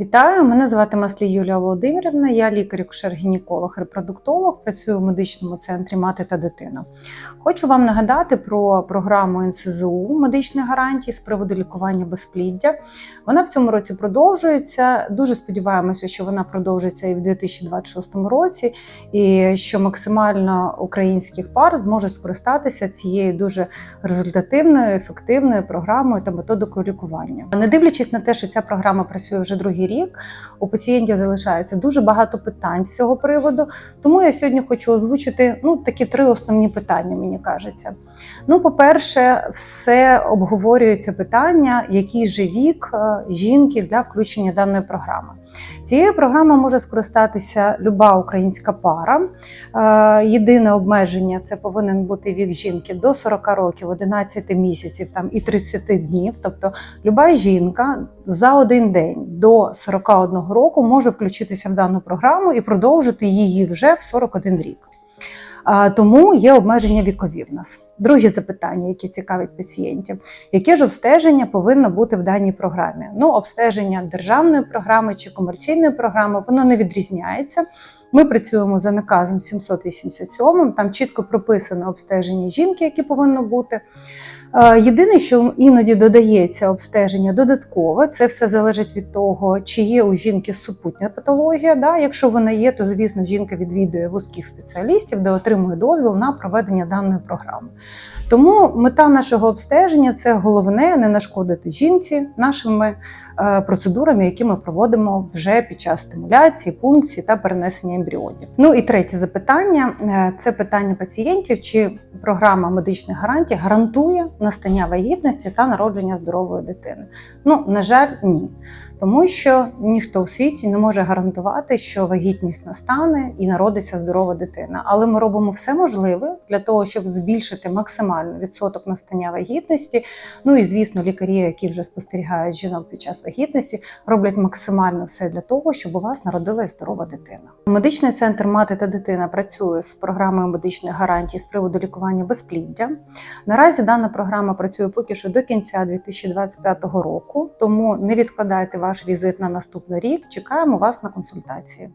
Вітаю, мене звати Маслій Юлія Володимирівна. Я лікар-акушер-гінеколог, репродуктолог, працюю в медичному центрі Мати та дитина. Хочу вам нагадати про програму НСЗУ медичних гарантій з приводу лікування безпліддя. Вона в цьому році продовжується. Дуже сподіваємося, що вона продовжиться і в 2026 році, і що максимально українських пар зможуть скористатися цією дуже результативною, ефективною програмою та методикою лікування. Не дивлячись на те, що ця програма працює вже другий рік, у пацієнтів залишається дуже багато питань з цього приводу. Тому я сьогодні хочу озвучити ну такі три основні питання. Мені кажеться. Ну, по-перше, все обговорюється питання, який же вік е, жінки для включення даної програми. Цією програмою може скористатися люба українська пара. Е, Єдине обмеження це повинен бути вік жінки до 40 років, 11 місяців там і 30 днів. Тобто, люба жінка за один день до 41 року може включитися в дану програму і продовжити її вже в 41 рік. Тому є обмеження вікові в нас. Друге запитання, яке цікавить пацієнтів, яке ж обстеження повинно бути в даній програмі? Ну, обстеження державної програми чи комерційної програми, воно не відрізняється. Ми працюємо за наказом 787, там чітко прописано обстеження жінки, яке повинно бути. Е, Єдине, що іноді додається обстеження додаткове, це все залежить від того, чи є у жінки супутня патологія. Да? Якщо вона є, то звісно жінка відвідує вузьких спеціалістів, де отримує дозвіл на проведення даної програми. Тому мета нашого обстеження це головне не нашкодити жінці нашими процедурами, які ми проводимо вже під час стимуляції, пункції та перенесення ембріонів. Ну і третє запитання е, це питання пацієнтів, чи програма медичних гарантій гарантує настання вагітності та народження здорової дитини. Ну, на жаль, ні. Тому що ніхто в світі не може гарантувати, що вагітність настане і народиться здорова дитина. Але ми робимо все можливе для того, щоб збільшити максимально відсоток настання вагітності. Ну і звісно, лікарі, які вже спостерігають жінок під час вагітності, роблять максимально все для того, щоб у вас народилась здорова дитина. Медичний центр мати та дитина працює з програмою медичних гарантій з приводу лікування безпліддя. Наразі дана програма працює поки що до кінця 2025 року, тому не відкладайте ваш візит на наступний рік. Чекаємо вас на консультації.